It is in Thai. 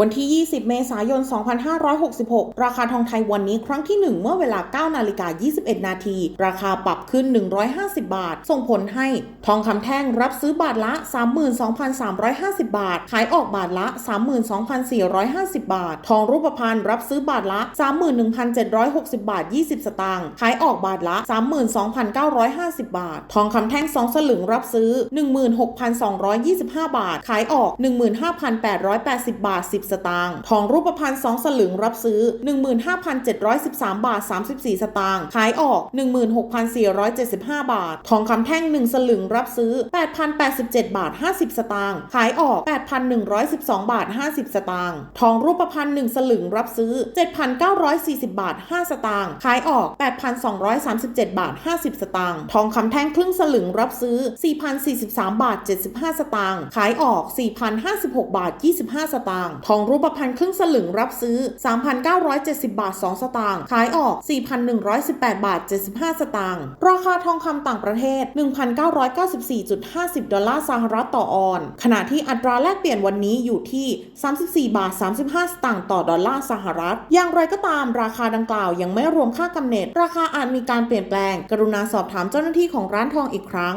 วันที่ 20 เมษายน 2566 ราคาทองไทยวันนี้ครั้งที่ 1 เมื่อเวลา 9 นาฬิกา 21 นาที ราคาปรับขึ้น 150 บาท ส่งผลให้ทองคำแท่งรับซื้อบาทละ 32,350 บาท ขายออกบาทละ 32,450 บาท ทองรูปพรรณรับซื้อบาทละ 31,760 บาท 20 สตางค์ ขายออกบาทละ 32,950 บาท ทองคำแท่ง 2 สลึงรับซื้อ 16,225 บาท ขายออก 15,880 บาท 10สตางค์ทองรูปพรรณ2สลึงรับซื้อ 15,713 บาท 34 สตางค์ขายออก 16,475 บาท ทองคำแท่ง 1 สลึงรับซื้อ 8,087 บาท 50 สตางค์ขายออก 8,112 บาท 50 สตางค์ทองรูปพรรณ1สลึงรับซื้อ 7,940 บาท 5 สตางค์ขายออก 8,237 บาท 50 สตางค์ทองคำแท่งครึ่งสลึงรับซื้อ 4,043 บาท 75 สตางค์ขายออก 4,056 บาท 25 สตางค์ทองรูปพรรณครึ่งสลึงรับซื้อ 3,970 บาท 2 สตางค์ ขายออก 4,118 บาท 75 สตางค์ ราคาทองคำต่างประเทศ 1,994.50 ดอลลาร์สหรัฐต่อออน ขณะที่อัตราแลกเปลี่ยนวันนี้อยู่ที่ 34 บาท 35 สตางค์ต่อดอลลาร์สหรัฐ อย่างไรก็ตามราคาดังกล่าวยังไม่รวมค่ากำเนิด ราคาอาจมีการเปลี่ยนแปลง กรุณาสอบถามเจ้าหน้าที่ของร้านทองอีกครั้ง